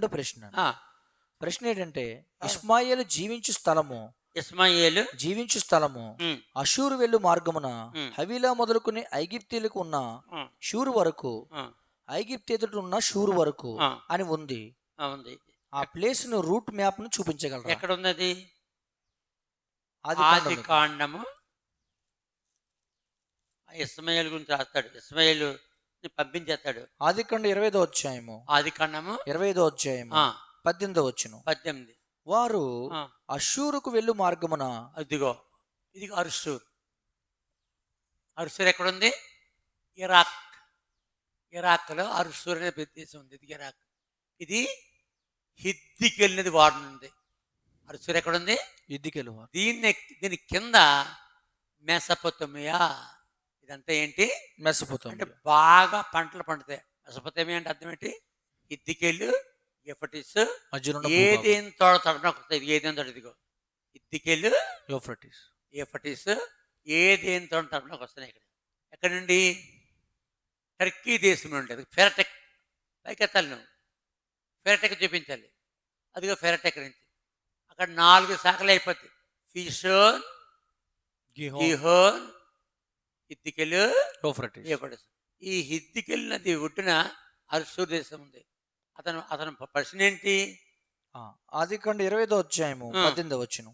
రెండో ప్రశ్న ప్రశ్న ఏంటంటే ఇస్మాయిల్ జీవించు స్థలము ఇస్మాయిలు జీవించు స్థలము అషూరు వెళ్ళు మార్గమున. హవీలా మొదలుకుని ఐగిప్తీలకు ఉన్న షూరు వరకు ఐగిప్తు ఎదుట ఉన్న షూరు వరకు అని ఉంది. ఆ, ఉంది. ఆ ప్లేస్ను రూట్ మ్యాప్ను చూపించగలరా ఎక్కడ ఉన్నది ఆది. కాండము. ఇస్మాయిల్ గురించి రాస్తాడు. ఇస్మాయిల్ పంపించేస్తాడు. ఆది కాండ ఇరవై అధ్యాయము. ఆది కాండము ఇరవై ఐదో అధ్యాయము పద్దెనిమిదో వచ్చును పద్దెనిమిది. వారు ఆ, అషూరుకు వెళ్ళు మార్గమున. అదిగో ఇదిగో అరుసూర్ అరుసూర్ ఎక్కడుంది? ఇరాక్. ఇరాక్లో అరుసూర్ అనే ప్రదేశం ఉంది. ఇది ఇరాక్. ఇది హిద్దికి వెళ్ళినది వాడు ఉంది అరుసూర్ ఎక్కడుంది? ఇద్దికెళ్ళు వారు దీన్ని దీని కింద మెసపొతమియా ఇదంతా ఏంటి? అంటే మెసపోతాం బాగా పంటలు పండుతాయి. మెసపొతమియా అంటే అర్థం ఏంటి? ఇద్దికెళ్ళు ఎఫటిస్ మధ్యలో ఏదేం తోడ తడనకు వస్తాయి. ఏదేం తోడ ఇదిగో. ఇద్దికెళ్ళు యోఫ్రటిస్ ఏఫటిస్ ఏదేం తోడ తడనకు వస్తున్నాయి ఇక్కడ. ఎక్కడ నుండి? టర్కీ దేశం నుండి. అది ఫెరటెక్. పైకెత్తాలి నువ్వు. ఫెరటెక్ చూపించాలి. అదిగో ఫెరటెక్ నుంచి. అక్కడ నాలుగు శాఖలు అయిపోతాయి ఫిషోన్ గిహోన్ యోఫ్రటిస్. ఏపడేసి ఈ హిద్దికెళ్ళి నది ఒడ్డున అరుసూర్ దేశం ఉంది అతను అతను ప్రశ్న ఏంటి ఆది కాండ ఇరవై ఐదో అధ్యాయము. పద్దెనిమిదో వచ్చును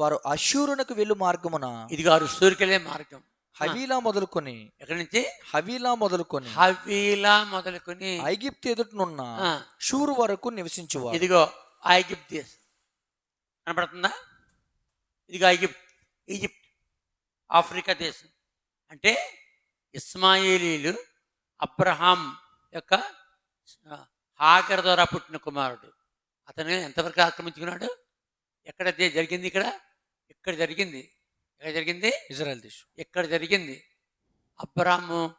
వారు అషూరునకు వెళ్ళు మార్గమున ఇదిగో అరుసూర్కి వెళ్ళే మార్గం. హవీలా మొదలుకొని ఎక్కడి నుంచి? హవీలా మొదలుకొని హవీలా మొదలుకొని ఐగిప్తు ఎదుటనున్న షూరు వరకు నివసించువారు ఇదిగో ఐగిప్ట్ దేశం. కనపడుతుందా? ఇదిగో ఐగిప్ట్ ఈజిప్ట్ ఆఫ్రికా దేశం. అంటే ఇస్మాయిలీలు అబ్రహాం యొక్క ఆ, హాగర్ ద్వారా పుట్టిన కుమారుడు. అతను ఎంతవరకు ఆక్రమించుకున్నాడు? ఎక్కడ జరిగింది ఇక్కడ? ఇక్కడ జరిగింది. ఎక్కడ జరిగింది? ఇజ్రాయెల్ దేశం. ఎక్కడ జరిగింది? అబ్రాము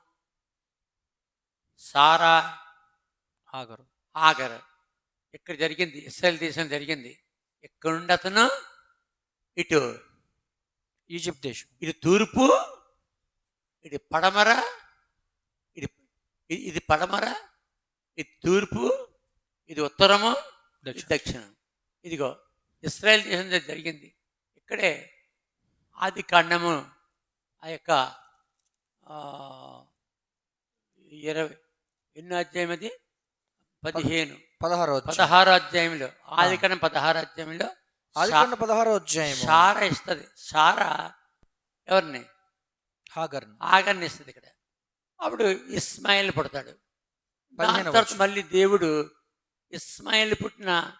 సారా హాగరు. ఆగర్ ఇక్కడ జరిగింది? ఇస్రాయల్ దేశం జరిగింది. ఇక్కడ నుండి అతను ఇటు. ఈజిప్ట్ దేశం. ఇది తూర్పు ఇది పడమర ఇది ఇది పడమర ఇది తూర్పు ఇది ఉత్తరము దక్షిణం. దక్షిణం. ఇదిగో ఇస్రాయల్ దేశం జరిగింది. ఇక్కడే ఆది కాండము ఆ యొక్క ఇరవై ఎన్నో అధ్యాయం అది? పదిహేను. పదహారో అధ్యాయం. పదహారో అధ్యాయంలో ఆది కాండం పదహారో అధ్యాయంలో ఆది కాండ పదహారో అధ్యాయము. సారా ఇస్తుంది. సారా ఎవరిని? హాగర్ ఆగర్ని ఇస్తుంది ఇక్కడ. అప్పుడు ఇస్మాయిల్ పుడతాడు. దాని తర్వాత. మళ్ళీ దేవుడు ఇస్మాయిల్ పుట్టిన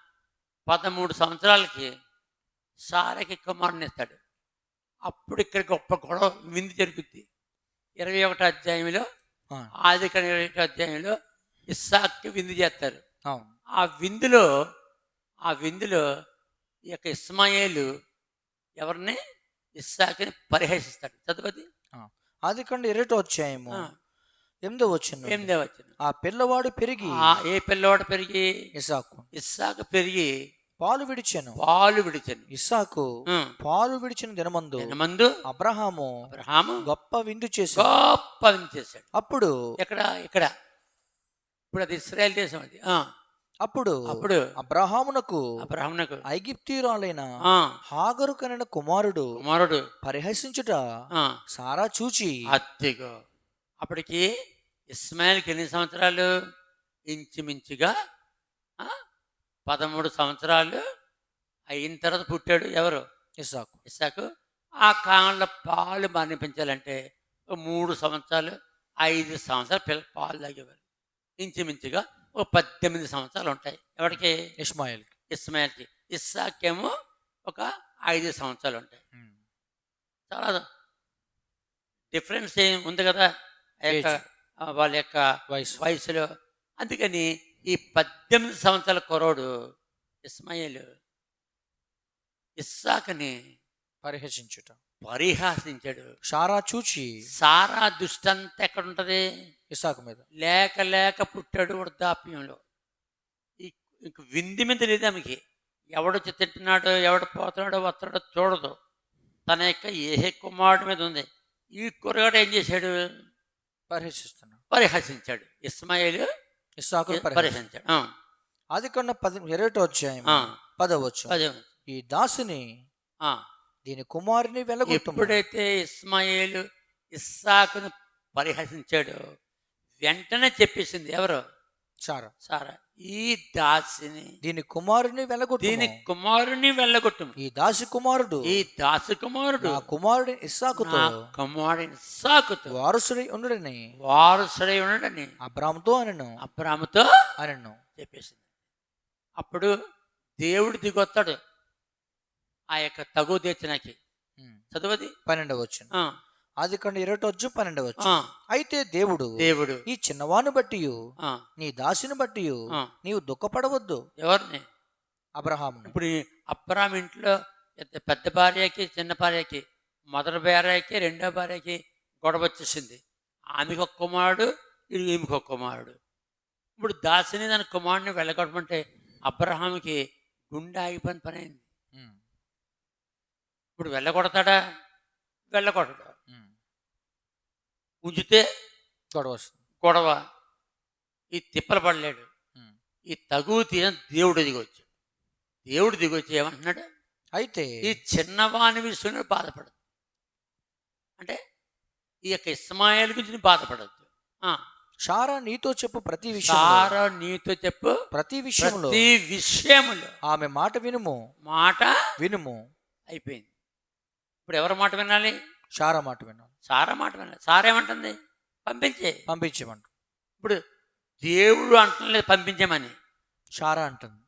పదమూడు సంవత్సరాలకి సారకి కుమారుని ఇస్తాడు. అప్పుడు ఇక్కడ గొప్ప గొడవ విందు జరుగుద్ది. ఇరవై ఒకటో అధ్యాయంలో ఆది ఇరవై ఒకటో అధ్యాయంలో ఇస్సాక్కి విందు చేస్తారు. ఆ విందులో ఆ విందులో ఈ యొక్క ఇస్మాయేలు ఎవరిని? ఇస్సాకుని పరిహసిస్తాడు. చదువుది ఆది కాండ ఇరవై అధ్యాయము. ఎనిమిదో వచ్చిన ఎనిమిదే వచ్చిన ఆ పిల్లవాడు పెరిగి ఆ ఏ పిల్లవాడు పెరిగి? ఇసాకు ఇస్సాకు పెరిగి పాలు విడిచెను. పాలు విడిచను. ఇసాకు పాలు విడిచిన దినమందు మందు అబ్రహాము అబ్రహాము గొప్ప విందు చేసి గొప్ప విందు చేశాడు. అప్పుడు ఎక్కడ? ఇక్కడ ఇప్పుడు అది ఇస్రాయల్ దేశం అది. ఆ, అప్పుడు అప్పుడు అబ్రహామునకు అబ్రహామునకు ఐగిప్తీరాలైన ఆ, హాగరు కనిన కుమారుడు కుమారుడు పరిహసించుట సారా చూచి అత్తిగో. అప్పటికి ఇస్మాయిల్కి ఎన్ని సంవత్సరాలు? ఇంచుమించుగా పదమూడు సంవత్సరాలు అయిన తర్వాత పుట్టాడు ఎవరు? ఇసాకు ఇస్సాకు. ఆ కాలంలో పాలు మరణించాలంటే ఒక మూడు సంవత్సరాలు ఐదు సంవత్సరాలు పిల్ల పాలు తాగేవారు. ఇంచుమించుగా ఒక పద్దెనిమిది సంవత్సరాలు ఉంటాయి. ఎవరికి? ఇస్మాయిల్ ఇస్మాయిల్కి. ఇస్సాకేమో ఒక ఐదు సంవత్సరాలు ఉంటాయి. చాలా డిఫరెన్స్ ఏం ఉంది కదా. వాళ్ళ యొక్క వయసు. వయసులో. అందుకని ఈ పద్దెనిమిది సంవత్సరాల కురోడు ఇస్మాయిల్ ఇస్సాకుని పరిహసించుట. పరిహాసించాడు. సారా చూచి. సారా దుష్టంతా ఎక్కడ ఉంటది? ఇసాకు మీద. లేక లేక పుట్టాడు వృద్ధాప్యంలో ఇంక వింది మీద లేదు ఆమెకి. ఎవడొచ్చి తింటున్నాడో ఎవడు పోతున్నాడో వస్తున్నాడో చూడదు. తన యొక్క ఏ కుమారుడి మీద ఉంది. ఈ కురగాడు ఏం చేశాడు? పరిహసిస్తున్నాడు. పరిహసించాడు. ఇస్మాయిల్ ఇస్సాకు పరిహసించాడు. అది కన్నా పది అధ్యాయం ఆ, పదవచ్చు పదే ఈ దాసుని ఆ, దీని కుమారుని వెలగొట్టుము ఎప్పుడైతే ఇస్మాయిలు ఇస్సాకును పరిహసించాడో వెంటనే చెప్పేసింది ఎవరు? చారా సారా ఈ దాసిని. దీని కుమారుని వెలగొట్టు దీని కుమారుని వెళ్ళగొట్టుము. ఈ దాసి కుమారుడు. ఈ దాసు కుమారుడు. నా కుమారుడి ఇస్సాకుతో. నా కుమారుడిని సాకుతూ వారసుడై ఉండుడని. వారసుడై ఉండడని. అబ్రాముతో అనను. అబ్రాముతో అనను. చెప్పేసింది. అప్పుడు దేవుడు దిగొస్తాడు ఆ యొక్క తగు తెచ్చినకి చదువుది? పన్నెండవచ్చు ఆ, అది ఇరవై వచ్చు పన్నెండవచ్చు ఆ, అయితే దేవుడు దేవుడు ఈ చిన్నవాని బట్టి నీ దాసిని బట్టి. నీవు దుఃఖపడవద్దు. ఎవరిని? అబ్రహామును. ఇప్పుడు ఈ అబ్రామ్ ఇంట్లో పెద్ద- భార్యకి చిన్న భార్యకి మొదటి భార్యకి రెండో భార్యకి గొడవ వచ్చేసింది. ఆమెకు ఒక కుమారుడు ఈమెకు ఒక కుమారుడు. ఇప్పుడు దాసిని దాని కుమారుడిని వెళ్ళగొట్టమంటే అబ్రహాంకి గుండె ఆగిపోయిన పని అయింది. ఇప్పుడు వెళ్ళగొడతాడా? వెళ్ళగొట్టడు. ఉంచితే గొడవ వస్తుంది. గొడవ. ఈ తిప్పలు పడలేడు. ఈ తగువ తీర దేవుడు దిగొచ్చాడు దేవుడు దిగొచ్చి ఏమంటున్నాడు? అయితే ఈ చిన్నవాని విషయంలో బాధపడదు. అంటే ఈ యొక్క ఇస్మాయిల్ గురించి బాధపడద్దు. ఆ, షారా నీతో చెప్పు ప్రతి విషయం సారా నీతో చెప్పు ప్రతి విషయంలో ప్రతి విషయములో. ఆమె మాట వినుము. మాట వినుము. అయిపోయింది. ఇప్పుడు ఎవరి మాట వినాలి? షారా మాట విను సారా మాట వినాలి సారా ఏమంటుంది? పంపించే. పంపించమంట ఇప్పుడు దేవుడు అంటలేదు పంపించమని. షారా అంటుంది.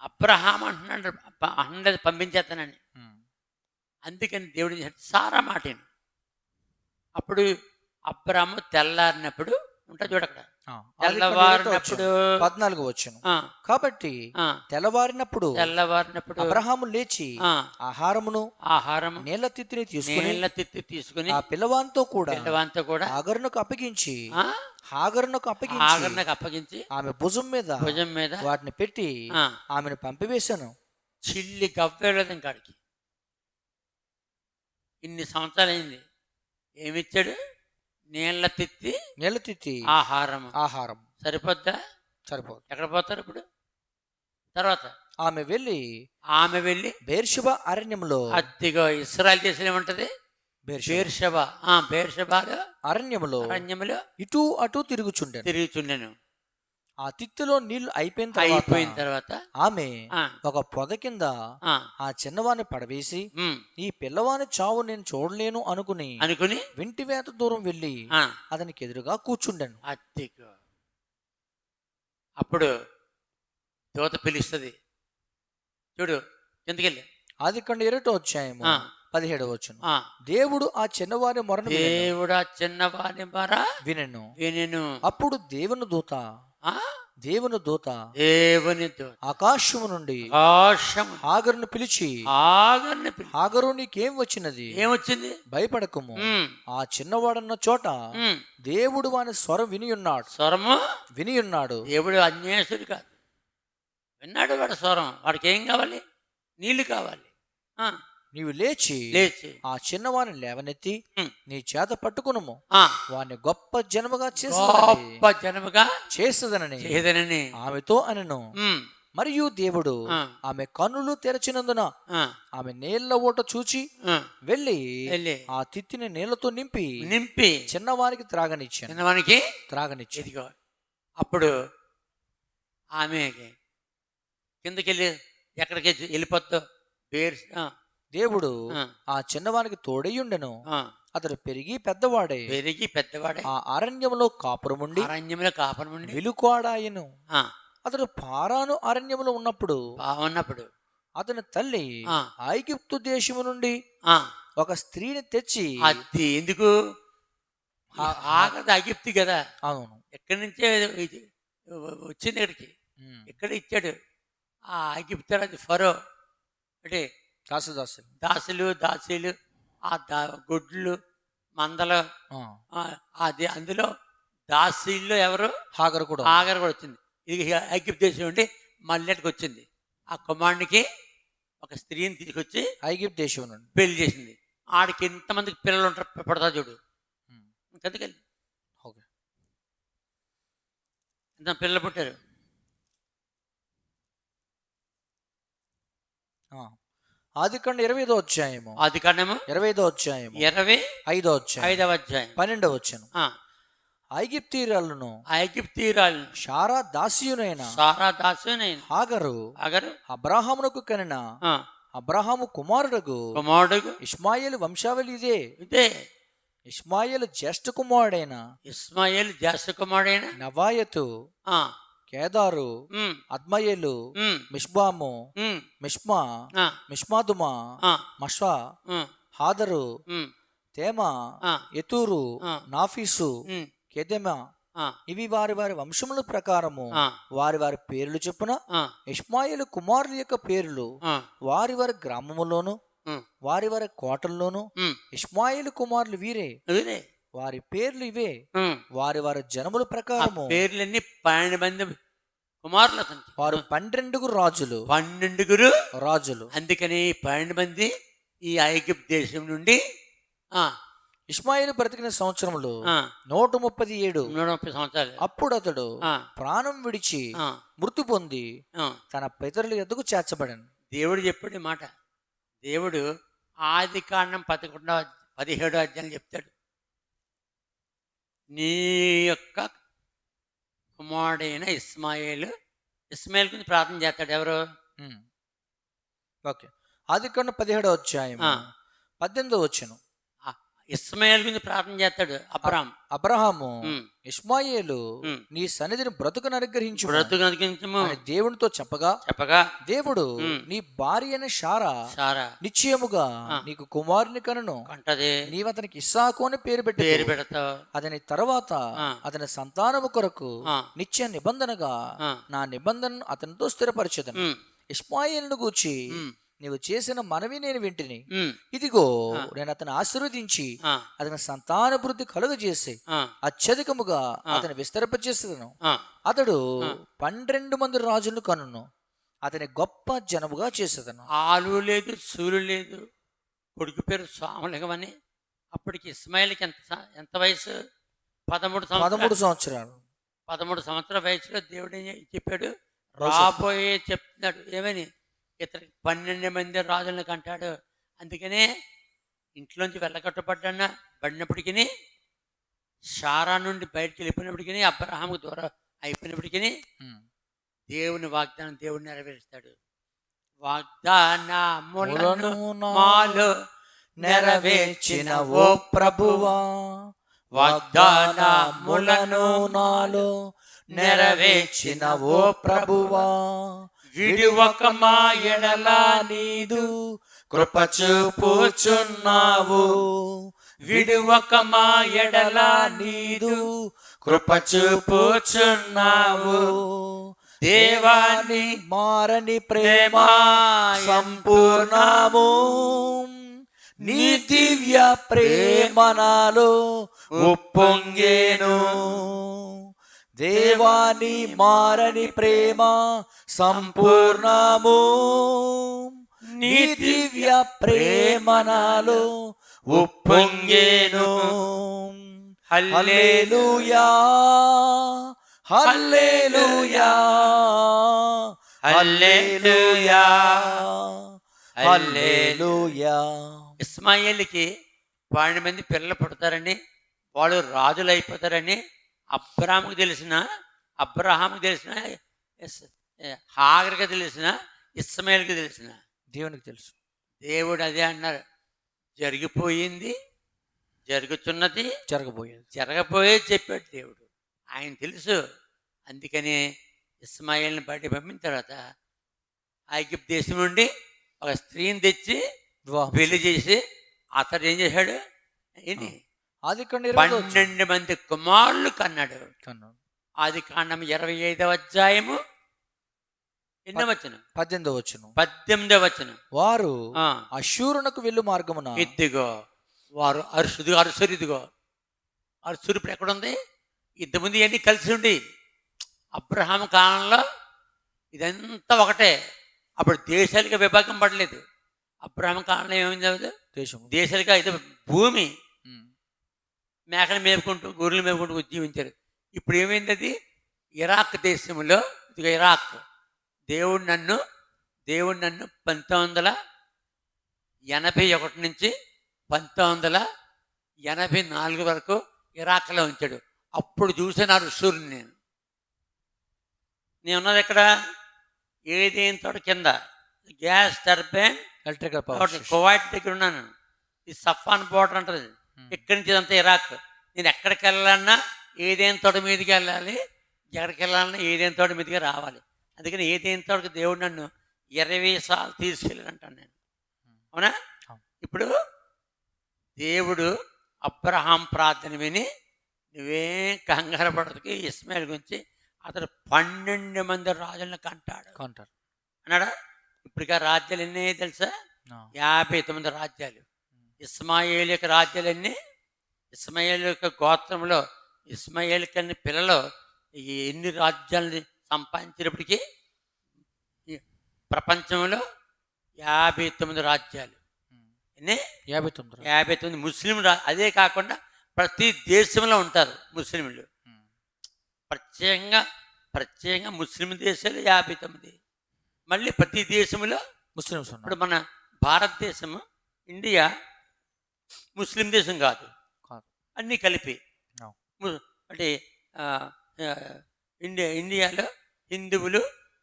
అబ్రహాం అంటున్నాడు అనలేదు పంపించేస్తానని. అందుకని దేవుడు? సారా మాటను అప్పుడు అబ్రాము తెల్లారినప్పుడు ఉంటా చూడక్కడ తెల్లవారినప్పుడు పద్నాలుగు వచ్చును కాబట్టి ఆ, తెల్లవారినప్పుడు తెల్లవారినప్పుడు అబ్రహాము లేచి ఆహారమును ఆహారం నీళ్ళ తిత్తిని తీసుకుని నీళ్ళ తిత్తి తీసుకుని ఆ పిల్లవానితో కూడా పిల్లవాంతో కూడా హాగరునకు అప్పగించి ఆ, హాగరునకు అప్పగించి ఆగరణకు అప్పగించి ఆమె భుజం మీద భుజం మీద వాటిని పెట్టి ఆమెను పంపివేశాను. చిల్లి గవ్వేలేదు ఇంకాడికి. ఇన్ని సంవత్సరాలు అయింది ఏమిచ్చాడు? నీళ్ళ తిత్తి నీళ్ళ తిత్తి. ఆహారం ఆహారం. సరిపోద్దా? సరిపోదు. ఎక్కడ పోతారు ఇప్పుడు? తర్వాత? ఆమె వెళ్ళి ఆమె వెళ్ళి బేర్షుబ అరణ్యంలో అత్తిగా ఇస్రాయల్ దేశం ఏమంటది? బేర్షుబ. బేర్షబ. ఆ బేర్షబాలో అరణ్యములో అరణ్యములో ఇటు అటు తిరుగుచుండెను. తిరుగుచుండెను. ఆ తిత్తిలో నీళ్ళు అయిపోయిన తర్వాత అయిపోయిన తర్వాత ఆమె ఆ, ఒక పొద కింద ఆ, ఆ చిన్నవాని పడవేసి ఈ పిల్లవాని చావు నేను చూడలేను అనుకుని అనుకుని వింటి వేత దూరం వెళ్ళి ఆ, అతనికి ఎదురుగా కూర్చుండెను. అప్పుడు దూత పిలుస్తుంది చూడు కిందకెళ్ళి. అది కండ ఇరటో ఆ. పదిహేడు వచ్చును ఆ, దేవుడు ఆ చిన్నవారి మొరను వినెను. దేవుడా చిన్నవాని మర వినెను. వినెను. అప్పుడు దేవుని దూత ఆ, దేవుని దూత దేవుని దూత. ఆకాశము నుండి ఆకాశము హాగరును పిలిచి ఆగర్ని హాగరు నీకేం వచ్చినది? ఏమొచ్చింది? భయపడకము. ఆ చిన్నవాడన్న చోట దేవుడు వాని స్వరం వినియున్నాడు స్వరము? వినియున్నాడు దేవుడు అన్యాసుడు కాదు. విన్నాడు వాడు స్వరం. వాడికి ఏం కావాలి? నీళ్ళు కావాలి. నీవు లేచి లేచి ఆ చిన్నవాని లేవనెత్తి నీ చేత పట్టుకునుము. ఆ, వాని గొప్ప జనముగా చేస్తుందని గొప్ప జనముగా చేస్తుందనని చేదనని ఆమెతో అనెను. మరియు దేవుడు ఆమె కన్నులు తెరచినందున ఆమె నీళ్ళ ఓట చూచి వెళ్ళి ఆ తిత్తిని నీళ్ళతో నింపి నింపి చిన్నవానికి త్రాగనిచ్చాను. చిన్నవానికి త్రాగనిచ్చాను. ఇదిగో అప్పుడు ఆమె కిందకెళ్ళి ఎక్కడికి ఆ, దేవుడు ఆ, చిన్నవానికి తోడయ్యుండెను. అతడు పెరిగి పెద్దవాడే. పెరిగి పెద్దవాడే. ఆ అరణ్యంలో కాపురముండి అరణ్యంలో కాపరం ఉండి విలుకాడాయను అతడు పారాను అరణ్యములో ఉన్నప్పుడు బాగున్నప్పుడు అతని తల్లి ఐగిప్తు దేశము నుండి ఒక స్త్రీని తెచ్చి అది ఎందుకు? ఆ- ఆగదు అగిప్తి కదా. అవును. ఎక్కడి నుంచే వచ్చింది ఇక్కడికి. ఇక్కడ ఇచ్చాడు? ఆ అగిప్తు రాజు ఫరో. అంటే దాసదాసు దాసులు. దాసీలు ఆ దా గొడ్లు మందలు అది అందులో దాసీల్లో ఎవరు? హాగరు కూడా ఆగర కూడా వచ్చింది. ఇది ఐగిప్తు దేశం నుండి మల్లెటకి వచ్చింది. ఆ కుమారునికి ఒక స్త్రీని తీసుకొచ్చి ఐగిప్తు దేశం నుండి. పెళ్ళి చేసింది. ఆడికి ఎంతమందికి పిల్లలు ఉంటారు పడతా చూడు. ఇంకెందుకెళ్ళి ఓకే. ఎంత పిల్లలు పుట్టారు. ఆది కండ ఇరవై ఐదో అధ్యాయము. ఆది కాండము? ఇరవై ఐదో అధ్యాయము. ఇరవై ఐదో అధ్యాయం. ఐదవ అధ్యాయం. పన్నెండవ వచ్చాను ఆ, ఐగిప్తీరాలను ఆ ఐగుప్తీయురాలు షారా దాసియునైన సారా దాసు నేను హాగరు అగరు అబ్రాహామునకు కనిన అబ్రహాము కుమారుడుగు కుమారుడు ఇస్మాయిల్ వంశావళి ఇదే. ఇదే. ఇస్మాయిల్ జ్యేష్ఠ కుమారుడైన ఇస్మాయిల్ జాస్తి కుమారుడైన నవాయతు కేదారు అద్మయేలు మిష్బాము మిష్మా మిష్మాదుమా ఆ, మషా ఉమ్, హాదరు తేమ ఎతూరు. నాఫీసు కెదెమ. ఇవి వారి వారి వంశముల ప్రకారము. వారి వారి పేర్లు చొప్పున ఆ, ఇష్మాయిలు కుమారుల యొక్క పేర్లు వారి వారి గ్రామములోను వారి వారి కోటల్లోను ఉమ్, ఇష్మాయిలు కుమారులు వీరే. వారి. పేర్లు ఇవే. వారి వారి జనముల ప్రకారము పేర్లన్నీ పన్నెండు మంది కుమారులు అతనికి. వారు పన్నెండుగు రాజులు. పన్నెండుగురు రాజులు. అందుకని పన్నెండు మంది ఈ ఐగుప్తు దేశం నుండి ఆ, ఇష్మాయిలు బ్రతికిన సంవత్సరములు ఆ, నూట ముప్పది ఏడు. నూట ముప్పై సంవత్సరాలు. అప్పుడు అతడు ఆ, ప్రాణం విడిచి మృతి పొంది ఆ. తన పితరుల ఎద్దుకు చేర్చబడను. దేవుడు చెప్పాడు ఈ మాట. దేవుడు ఆది కాండం పదకొండవ పదిహేడో అధ్యాయం చెప్తాడు. నీ యొక్క కుమారుడైన ఇస్మాయిల్. ఇస్మాయిల్ గురించి ప్రార్థన చేస్తాడు ఎవరు? ఓకే. ఆది కన్నా పదిహేడో అధ్యాయం. పద్దెనిమిదో వచ్చాను ఇస్మాయిల్ గురించి ప్రార్థన చేస్తాడు అబ్రామ్ అబ్రహాము ఇస్మాయేలు. నీ సన్నిధిని బ్రతుకును అనుగ్రహించు బ్రతుకు అనుగ్రహించము. అని దేవునితో చెప్పగా చెప్పగా దేవుడు. నీ భార్య అయిన షారా. సారా నిశ్చయముగా. నీకు కుమారుని కనును. కంటది. నీవు అతనికి ఇస్సాకు అని పేరు పేరు పెట్టి పెడతావు. అతని తర్వాత. అతని సంతానము కొరకు నిత్య నిబంధనగా నా నిబంధనను అతనితో స్థిరపరచదను. ఇస్మాయిల్ను గూర్చి నీవు చేసిన మనవి నేను వింటిని. ఇదిగో. నేను అతను ఆశీర్వదించి అతని సంతానభివృద్ధి కలుగజేసి అత్యధికముగా. అతని విస్తరింపచేసేదను ఆ, అతడు. పన్నెండు మంది రాజులను కనును. అతని గొప్ప జనముగా చేసేదను. ఆలు లేదు సూలు లేదు కొడుకు పేరు సోమలింగమని అప్పటికి ఇస్మాయిల్కి ఎంత ఎంత వయసు? పదమూడు పదమూడు సంవత్సరాలు. పదమూడు సంవత్సరాల వయసులో దేవుడు చెప్పాడు. రాబోయే చెప్తున్నాడు. ఏమని? ఇతనికి పన్నెండు మంది రాజులను కంటాడు. అందుకనే ఇంట్లోంచి వెళ్ళకట్టుపడ్డా పడినప్పటికీ షారా నుండి బయటికి వెళ్ళిపోయినప్పటికీ అబ్రహాముకు దూరం అయిపోయినప్పటికీ. దేవుని వాగ్దానం దేవుడు నెరవేరుస్తాడు. వాగ్దానములను మాలో నెరవేర్చిన ఓ ప్రభువా. వాగ్దానములను నాలో నెరవేర్చిన ఓ ప్రభువా. విడువక మా ఎడలా నీదు కృప చూపుచున్నావు విడువక మా ఎడలా నీదు కృప చూపుచున్నావు దేవాని మారని ప్రేమ సంపూర్ణము. నీ దివ్య ప్రేమనాలో ఉప్పొంగేను. దేవాని మారని ప్రేమ సంపూర్ణము. నీ దివ్య ప్రేమ నాలో ఉప్పొంగేను. హల్లెలూయా. హల్లెలూయా. హల్లెలూయా. హల్లెలూయా. ఇస్మాయిల్కి పన్నెండు మంది పిల్లలు పుడతారని వాళ్ళు రాజులు అయిపోతారని అబ్రహాముకు తెలిసిన అబ్రహాముకు తెలిసిన హాగర్కి తెలిసిన ఇస్మాయిల్కి తెలిసిన. దేవునికి తెలుసు. దేవుడు అదే అన్నారు జరిగిపోయింది జరుగుతున్నది జరగబోయేది. జరగబోయే చెప్పాడు దేవుడు. ఆయన తెలుసు. అందుకని ఇస్మాయిల్ని బయట పంపిన తర్వాత ఐగిప్తు దేశం నుండి ఒక స్త్రీని తెచ్చి పెళ్ళి చేసి అతడు ఏం చేశాడు? ఇది ఆది. పన్నెండు మంది కుమారులు కన్నాడు. కన్నాడు. ఆది కాండం ఇరవై ఐదవ అధ్యాయము ఎన్నో వచ్చిన పద్దెనిమిదో వచ్చును పద్దెనిమిదవ వచ్చిన వారు అశూరునకు వెళ్ళు మార్గమున ఇదిగో వారు అరుసుడు అరుసురు ఇదిగో. అరుసురు ఇప్పుడు ఎక్కడుంది? ఇంతమంది ఇవన్నీ కలిసి ఉండి అబ్రహాం కాలంలో ఇదంతా ఒకటే. అప్పుడు దేశాలుగా విభాగం పడలేదు. అబ్రహాం కాలంలో ఏమైంది? దేశము. దేశాలుగా అయితే భూమి. మేకలు మేపుకుంటూ గొర్రెలు మేపుకుంటూ ఉద్యమించారు ఇప్పుడు ఏమైంది అది? ఇరాక్ దేశంలో ఇదిగో ఇరాక్. దేవుడు నన్ను దేవుడు నన్ను పంతొమ్మిది వందల ఎనభై ఒకటి నుంచి పంతొమ్మిది వందల ఎనభై నాలుగు వరకు ఇరాక్లో ఉంచాడు. అప్పుడు చూసిన ఋషుని నేను. నేను ఉన్నది ఎక్కడ? ఏదేం తోట కింద. Gas turbine electrical power Kuwait దగ్గర ఉన్నాను. ఈ సఫాన్ బోర్డర్ అంటది ఇక్కడి నుంచి ఇదంతా ఇరాక్. నేను ఎక్కడికి వెళ్ళాలన్నా ఏదేం తోట మీదకి వెళ్ళాలి. ఎక్కడికి వెళ్ళాలన్నా ఏదేం తోట మీదకి రావాలి. అందుకని ఏదేం తోటకి దేవుడు నన్ను ఇరవై సార్లు తీసుకెళ్ళాడంటాను నేను. అవునా. ఇప్పుడు దేవుడు అబ్రహాం ప్రార్థన విని నువ్వేం కంగారు పడదుకి ఇస్మాయిల్ గురించి అతడు పన్నెండు మంది రాజులను కంటాడు. కౌంటర్ అన్నాడా? ఇప్పటికా రాజ్యాలు ఎన్ని తెలుసా? యాభై తొమ్మిది రాజ్యాలు. ఇస్మాయిల్ యొక్క రాజ్యాలన్నీ ఇస్మాయిల్ యొక్క గోత్రంలో ఇస్మాయిల్ కన్ని పిల్లలు ఎన్ని రాజ్యాలని సంపాదించినప్పటికీ ప్రపంచంలో యాభై తొమ్మిది రాజ్యాలు. ఎన్ని? యాభై తొమ్మిది యాభై తొమ్మిది ముస్లిం రా అదే కాకుండా ప్రతి దేశంలో ఉంటారు ముస్లింలు. ప్రత్యేకంగా ప్రత్యేకంగా ముస్లిం దేశాలు యాభై తొమ్మిది. మళ్ళీ ప్రతి దేశంలో ముస్లిమ్స్ ఇప్పుడు మన భారతదేశము ఇండియా ముస్లిం దేశం కాదు. అన్నీ కలిపి. అంటే ఇండియా ఇండియాలో హిందువులు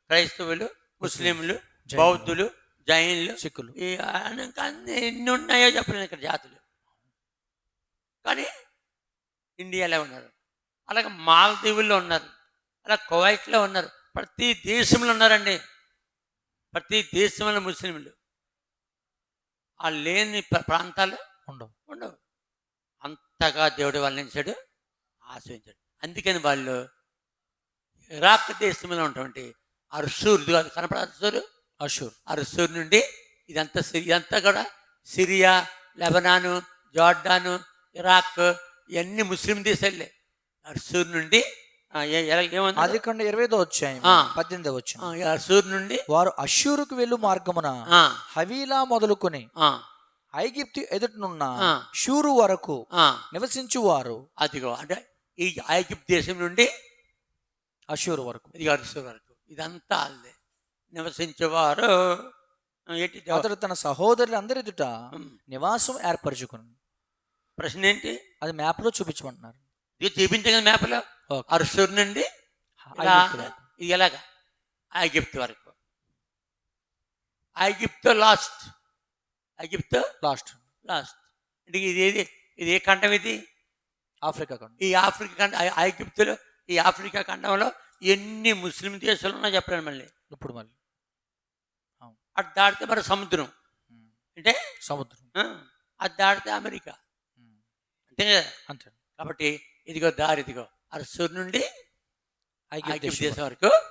క్రైస్తవులు ముస్లింలు. బౌద్ధులు జైన్లు సిక్కులు. ఈ ఇంకా అన్ని ఎన్ని ఉన్నాయో చెప్పలేను ఇక్కడ జాతులు. కానీ ఇండియాలో ఉన్నారు. అలాగే మాల్దీవుల్లో ఉన్నారు. అలా కువైట్లో ఉన్నారు. ప్రతి దేశంలో ఉన్నారండి. ప్రతి దేశంలో ముస్లింలు. ఆ లేని ప్ర- ప్రాంతాలు ఉండవు. ఉండవు. అంతగా దేవుడు వాళ్ళనించాడు ఆశ్రయించాడు. అందుకని వాళ్ళు ఇరాక్ దేశంలో ఉన్నటువంటి అర్సూర్ ఇది కాదు అర్సూరు? అషూర్ అరసూర్ నుండి ఇదంతా సిరి ఇదంతా కూడా సిరియా లెబనాను జార్డాను ఇరాక్ ఇవన్నీ ముస్లిం దేశాలే. అర్సూర్ నుండి అది కంటే ఇరవైదో వచ్చాయి. పద్దెనిమిది ఈ అర్సూర్ నుండి వారు అషూరుకు వెళ్ళు మార్గమున హవీలా మొదలుకొని ఐగిప్తు ఎదుటనున్న. షూరు వరకు నివసించువారు. అదిగో అంటే ఈ ఐగిప్ట్ దేశం నుండి అషూరు వరకు. ఇది అర్సూర్ వరకు. ఇదంతా వాళ్ళే నివసించేవారు అతడు తన సహోదరులందరి ఎదుట నివాసం ఏర్పరచుకుని ప్రశ్న ఏంటి? అది మ్యాప్లో చూపించమంటున్నారు. ఇది చూపించగల మ్యాప్లో. అర్సూర్ నుండి. ఇది ఎలాగా? ఐగిప్తు వరకు. ఐగిప్తు లాస్ట్. ఐగిప్తు లాస్ట్. లాస్ట్. అంటే ఇది ఏది? ఇది ఏ ఖండం ఇది? ఆఫ్రికా ఖండం. ఈ ఆఫ్రికా ఖండ ఐగిప్తులో ఈ ఆఫ్రికా ఖండంలో ఎన్ని ముస్లిం దేశాలు ఉన్నాయో చెప్పాను మళ్ళీ. ఇప్పుడు మళ్ళీ? అటు దాటితే మరి సముద్రం. అంటే? సముద్రం. అది దాటితే అమెరికా. అంతే కదా? అంతే. కాబట్టి ఇదిగో దారి ఇదిగో. అరసూరు నుండి దేశం వరకు.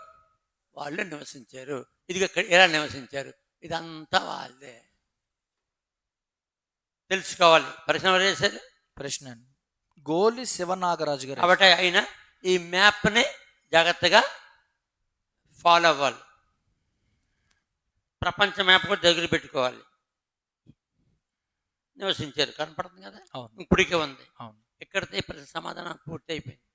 వాళ్ళు నివసించారు. ఇదిగో ఇక్కడ ఎలా నివసించారు? ఇదంతా వాళ్ళే తెలుసుకోవాలి. ప్రశ్న ఎవరు చేశారు? ప్రశ్న గోలి శివనాగరాజు గారు కాబట్టి ఆయన ఈ మ్యాప్ని జాగ్రత్తగా ఫాలో అవ్వాలి. ప్రపంచ మ్యాప్ కూడా దగ్గర పెట్టుకోవాలి. నివసించారు. కనపడుతుంది కదా? అవును. ఇప్పటికే ఉంది. అవును. ఇక్కడితో ప్రశ్న సమాధానం పూర్తి అయిపోయింది